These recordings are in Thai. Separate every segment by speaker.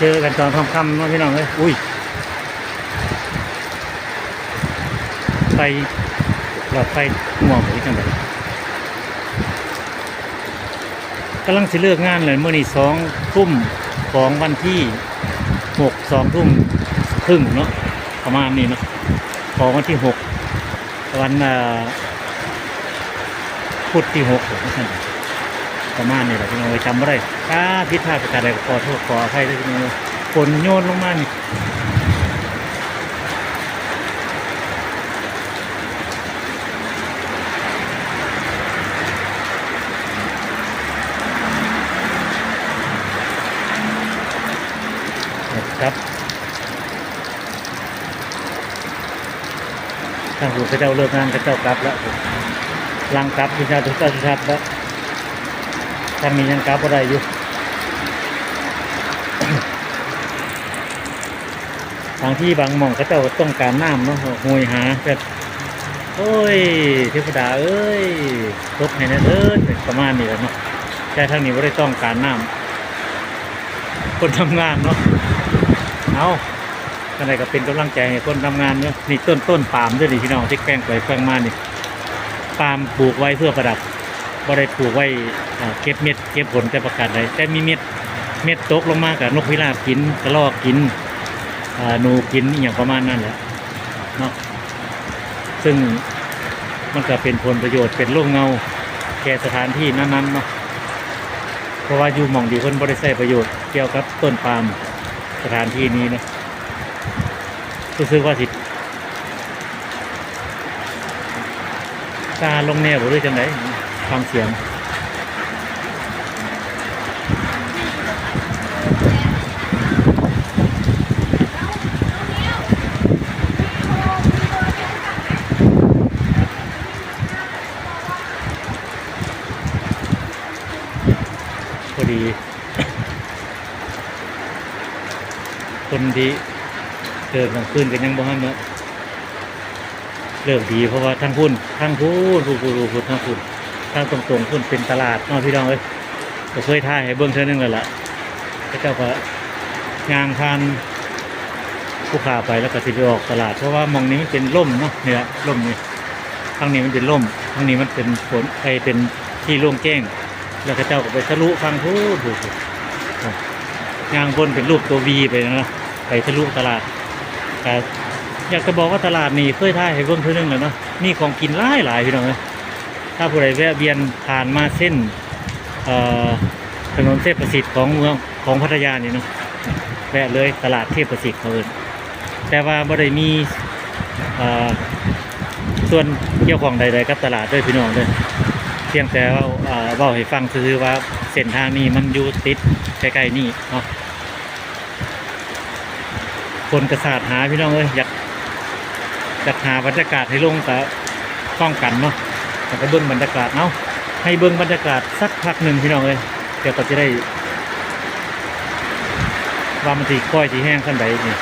Speaker 1: เจอกันตอนค่ำๆเนาะพี่น้องเอ้ยอุ้ยไฟหลอดไฟหมองไปจังไดกำลังสิเลิกงานเลยเมื่อนี้สองทุ่มของวันที่หกสองทุ่มครึ่งเนาะประมาณนี้เนาะของวันที่หกวันอ่าพุธที่หกหรอไม่ใช่ ประมาณนี้แหละพี่น้องจำไม่ได้ถ้าพิดพลาดประการใดก็ขอโทษขออภัยด้วยพี่น้องฝนโยนลงมานี่ครับทางผู้พระเจ้าเลิกงานพระเจ้ากลับแล้วลังกลับพี่เจ้าทุกเจ้าทุกทับแล้ว ทางนี้ยังกลับบ่ได้อยู่ บางที่บางหม่องเขาเจ้าต้องการน้ำเนาะหวยหาแบบโอ้ยเทวดาเอ้ยตกให้นะเด้อประมาณนี้แหละเนาะแต่ทางนี้ไม่ได้ต้องการน้ำคนทำงานเนาะเอาอะไรก็เป็นกำลังใจให้คนทำงานเนาะนี่ต้นต้นปาล์มด้วยนี่พี่น้องที่แกล้งไปแกล้งมานี่ปาล์มปลูกไว้เพื่อประดับ บ่ได้ปลูกไว้อ่าเก็บเม็ดเก็บผลแต่ประการใดแต่มีเม็ดเม็ดตกลงมากับนกพิราบกินกระรอกกินอ่าหนูกินอหย่างประมาณนั้นแหละเนาะซึ่งมันก็เป็นผลประโยชน์เป็นร่มเงาแก่สถานที่นั้นๆเนาะเพราะว่าอยู่หม่องดีคนบริใช้ประโยชน์เกี่ยวกับต้นปาล์มสถานที่นี้นะรู้สึกว่าสิตาลงแนวบรู้จังได ฟังเสียงพอดี คนที่เกิดกลางคืนกันยังบ่ฮันเนาะเลิกดีเพราะว่าทั้งพุ่นทั้งพูนพูนพูนพูนทั้งพุ่น ทั้งตรงตรงๆพุ่นเป็นตลาดนาะพี่น้องเอ้ยก็เคยท่ายให้เบิ้งเท่านึงแล้วล่ะพระเจ้าก็ยางทานผู้ขาไปแล้วก็สิไปออกตลาด เพราะว่ามองนี้มันเป็นร่มเนาะเนี่ยร่มนี่ทางนี้มันเป็นร่มทางนี้มันเป็นฝนไอเป็นที่โล่งแจ้ง แล้วก็เจ้าก็ไปทะลุฟังพูดถูกยางบนเป็นรูปตัววีไปนะไปทะลุตลาดแต่อยากจะบอกว่าตลาดนี่เคยท่ายให้เบิ่งเท่านึงแล้วเนาะมีของกินหลายหลายพี่น้องเลย ถ้าผู้ใดแวะเวียนผ่านมาเส้นถนนเทพประสิทธิ์ของเมืองของพัทยานี่เนาะแวะเลยตลาดเทพประสิทธิ์เขาเอินแต่ว่าบ่ได้มีส่วนเกี่ยวของใดๆกับตลาดด้วยพี่น้องเลยเพียงแต่ว่าเอ่อเว้าให้ฟังคือว่าเส้นทางนี้มันอยู่ติดใกล้ๆนี่เนาะคนกระสาดหาพี่น้องเอ้ยอยากอยากหาบรรยากาศให้ลงกับป้องกันเนาะ แต่ก็เบิ้งบรรยากาศเนาะให้เบิ้งบรรยากาศสักพักหนึ่งพี่น้องเอ้ยเดี๋ยวก็จะได้ว่ามันสีก้อยสีแห้งขั้นใดนี่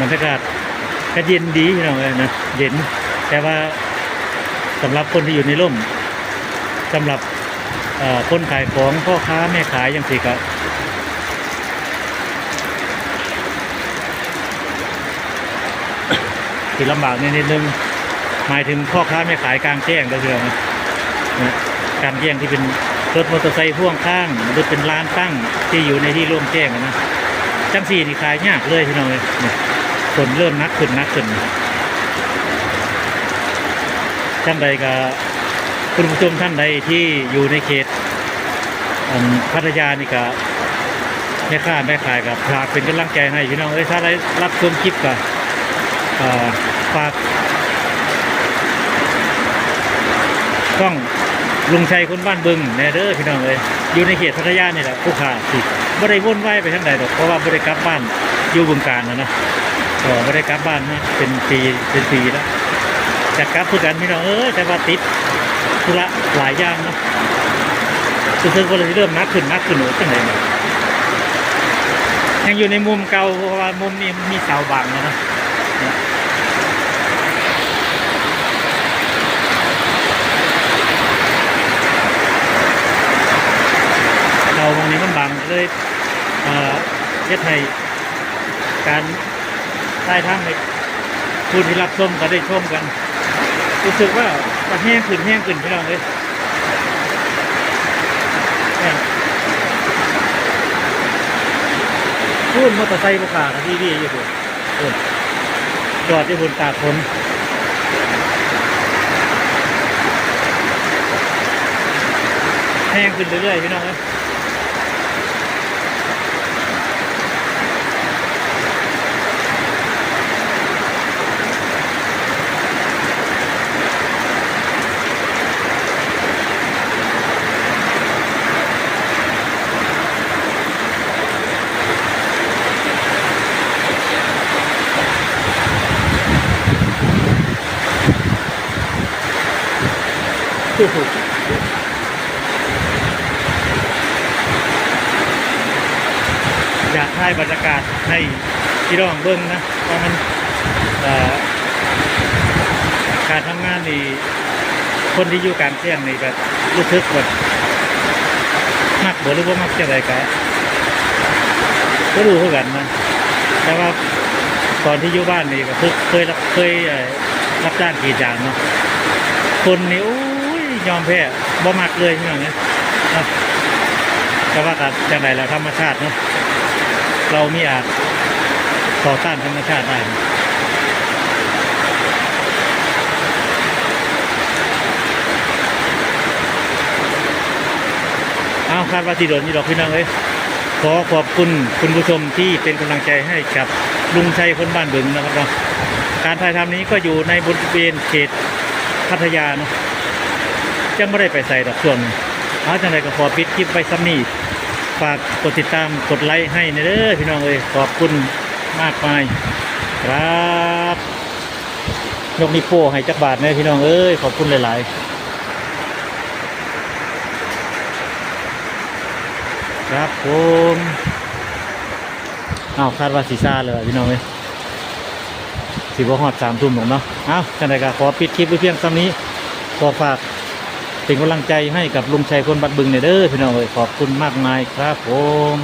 Speaker 1: บรรยากาศก็เย็นดีพี่น้องเลยนะเย็นแต่ว่าสำหรับคนที่อยู่ในร่มสำหรับคนขายของพ่อค้าแม่ขายอย่างสิก็ สิลำบากนิดนึงหมายถึงพ่อค้าแม่ขายกลางแจ้งก็คือนะนะกลางแจ้งที่เป็นรถมอเตอร์ไซค์พ่วงข้างหรือเป็นร้านตั้งที่อยู่ในที่ร่มแจ้งนะจังสี่นี่ขายยากเลยพี่น้องเลยนะฝนเริ่มนักขึ้นนักขึ้นท่านใดก็คุณผู้ชมท่านใดที่อยู่ในเขตพัทยานี่ก็แม่ค้าแม่ขายกับฝากเป็นกำลังใจให้พี่น้องเอ้ยถ้าได้รับชมคลิปก็เอ่อ ฝากช่องลุงชัยคนบ้านบึงแนเด้อพี่น้องเอ้ยอยู่ในเขตพัทยานี่แหละผู้ค้าสิบ่ได้วนไหวไปทางใดดอกเพราะว่าบ่ได้กลับบ้านอยู่บึงการนะนะก็ไม่ได้กลับบ้านนะเป็นปีเป็นปีแล้วจะกลับคือกันพี่น้องเออแต่ว่าติดธุระหลายอย่างนะซึ่งก็เลยเริ่มนักขึ้นนักขึ้นหนูจังไหนเนี่ยยังอยู่ในมุมเก่าเพราะว่ามุมนี้มีเสาบังนะนะ เฮ็ดให้การได้ทำในผู้ที่รับชมก็ได้ชมกัน รู้สึกว่ามันแห้งขึ้นแห้งขึ้นพี่น้องเลยพูดมอเตอร์ไซค์ประกาศที่ดีอยู่คุณคุณจอดที่คุณตากฝนแห้งขึ้นเรื่อยๆพี่น้องเลย อยากให้บรรยากาศให้พี่น้องเบิ้งนะว่ามันการทำงานนี่คนที่อยู่การเที่ยงนี่แบบรู้สึกแบบมักบ่หรือว่ามักจะอะไรกันก็รู้เท่ากันนะแต่ว่าตอนที่อยู่บ้านนี่ก็เคยรับเคยรับจ้างกรีดยางเนาะคนนี่โอ้ ยอมแพ้บ่มักเลยพี่น้องเนี่ยแต่ว่าการจังไรแล้วธรรมชาติเนาะเรามีอาจต่อต้านธรรมชาติได้เอาคาดว่าที่โดนนี่ดอกพี่น้องเอ้ยขอขอบคุณคุณผู้ชมที่เป็นกำลังใจให้กับลุงชัยคนบ้านบึงนะครับเนาะการถ่ายทำนี้ก็อยู่ในบริเวณเขตพัทยาเนาะ จะไม่ได้ไปใส่ดอกช่วนเอาจังไรก็ขอปิดคลิปไว้ซ้ำนี้ฝากกดติดตามกดไลค์ให้นะเด้อพี่น้องเอ้ยขอบคุณมากมายครับยกนิ้วโป้ให้จักบาทนะพี่น้องเอ้ยขอบคุณหลาย ๆ ครับผมเอาคาดว่าสีซ่าเลยพี่น้องเอ้ยสีบ่ฮอดสามทุ่มหรอกเนาะเอาจังไดก็ขอปิดคลิปไว้เพียงเท่านี้ขอฝาก เป็นกำลังใจให้กับลุงชัยคนบัดบึงเนี่ยเด้อพี่น้องเอ้ยขอบคุณมากมายครับผม